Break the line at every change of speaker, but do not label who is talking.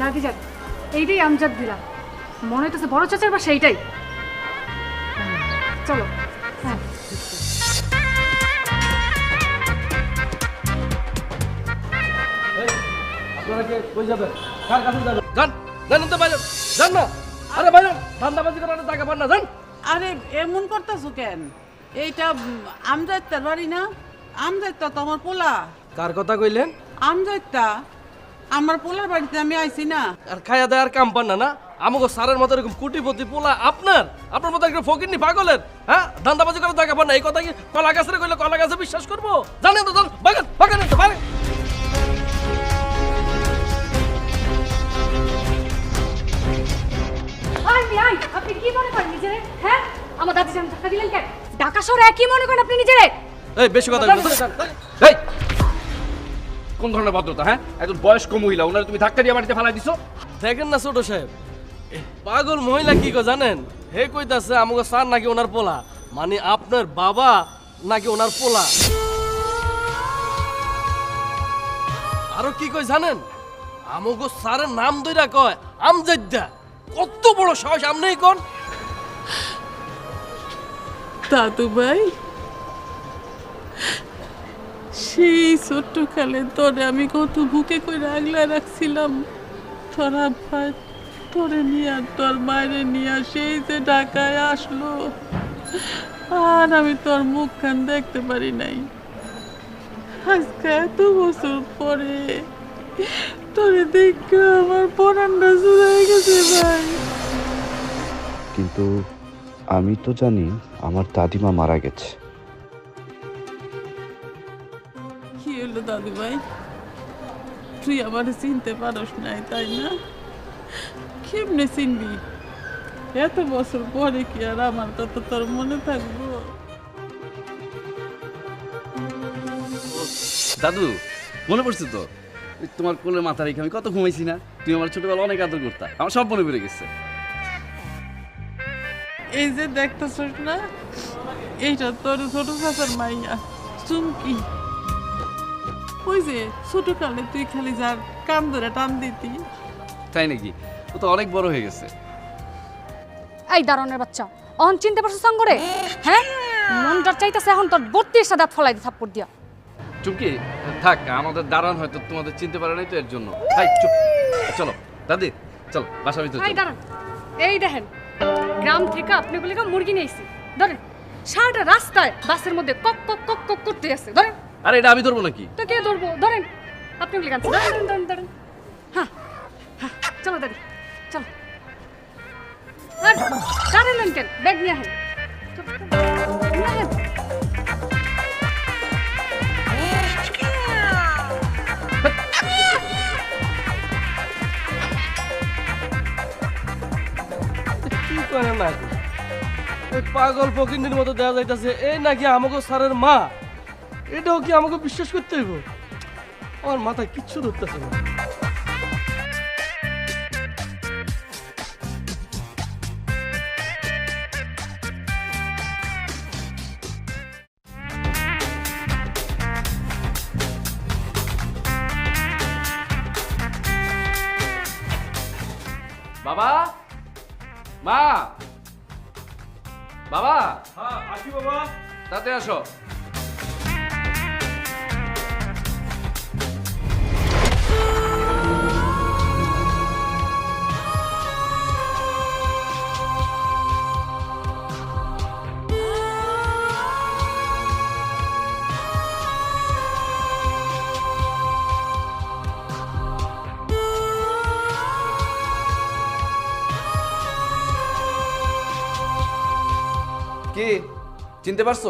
দাদি যান এইটাই আমজাদ দিলাম মনে হইতেছে বড় চাচার বা সেইটাই চলো হ্যাঁ।
আপনারা কে? কই যাবেন? কার কাছে যাবেন? যান যান তো বাজার যান আরে
এমন করতেছো কেন? এইটা আমজাইতার বাড়ি না? আমজাইতা তো আমার পোলা।
কার কথা কইলেন?
আমজাইতা আমার পোলার বাড়িতে আমি আইছি না।
আর খায়া দেয় আর কাম পান না না? আমাকে সারের মতো এরকম কোটিপতি পোলা আপনার? আপনার মতো একটা ফকিরনি পাগলের হ্যাঁ? ধান্দাবাজি করার টাকা পান না। এই কথা কি কলা গাছের কইলে কলা গাছে বিশ্বাস করব? জানেন তো জান বাগান বাগান তো বাগান।
আই আই আপনি কি মনে করেন নিজেরে? হ্যাঁ? আমার দাদি যান ধাক্কা দিলেন কেন? ঢাকা শহরে কি মনে করেন আপনি নিজেরে?
এই বেশি কথা
এই কোন ধরনের ভদ্রতা হ্যাঁ? একজন বয়স্ক মহিলা ওনারা তুমি ধাক্কা দিয়ে বাড়িতে ফালাই দিছো?
দেখেন না ছোট সাহেব এ, পাগল মহিলা কি কো জানেন? হে কইতাছে আমাকে স্যার নাকি ওনার পোলা মানে আপনার বাবা নাকি ওনার পোলা। আরও কি কই জানেন? আমাকে স্যারের নাম দইরা কয় আমজাদ্দা কত বড় সাহস আমনেই কোন?
দাদু ভাই সেই ছোট্ট কালে তোরে আমি কত বুকে করে আগলা রাখছিলাম। তোরা ভাই, তোরে নিয়ে আর তোর মায়েরে নিয়ে সেই যে ঢাকায় আসলো। আর আমি তোর মুখখান দেখতে পারি নাই। আজকে এত বছর পরে তোরে দেখে আমার পরানটা চলে গেছে ভাই।
কিন্তু আমি তো জানি আমার দাদিমা মারা গেছে।
কি হলো দাদু ভাই? তুই আমার চিনতে পারস নাই তাই না? কেমনে চিনবি? এত বছর পরে কি আর আমার কথা তোর মনে থাকব?
দাদু মনে পড়ছে তো? তোমার কোলের মাথা রেখে আমি কত ঘুমাইছি না? তুমি আমার ছোটবেলা অনেক আদর করতা। আমার সব মনে পড়ে গেছে।
এই যে দেখতেছস না এইটা তোর ছোট চাচার মাইয়া চুমকি। ওই যে ছোট কালে তুই খালি যার কান ধরে টান দিতি।
তাই নাকি? ও তো অনেক বড় হয়ে গেছে।
এই দারণের বাচ্চা অন চিনতে পারছ সঙ্গরে হ্যাঁ? মনটার চাইতেছে এখন তোর দাঁত ফলাই দি থাপ্পড় দিয়া।
চুমকি থাক আমাদের দাঁড়ান হয়তো তোমাদের চিনতে পারে নাই তো এর জন্য। হাই চুপ। চলো দাদি চলো বাসা ভিতরে
এই দাঁড়ান। এই দেখেন গ্রাম থেকে আপনি বলে মুরগি নিয়ে এসেছি ধরেন সারাটা রাস্তায় বাসের মধ্যে কক কক কক কক করতে আছে। ধরেন
আরে এটা আমি ধরবো নাকি?
তো কে ধরবো। ধরেন। আপনি বলে গান ধরেন ধরেন ধরেন। হ্যাঁ হ্যাঁ চলো দাদি চলো। আর দাঁড়ালেন কেন? ব্যাগ নিয়ে আসেন। নিয়ে
পাগল ফকিন্দির মতো দেওয়া যাইতাছে। এই নাকি আমাকে স্যারের মা? এটাও কি আমাকে বিশ্বাস করতে হইব? আমার মাথায় কিচ্ছু ধরতেছে না।
বাবা? মা? বাবা?
হ্যাঁ আসি বাবা।
তাতে আসো। কি? চিনতে পারছ?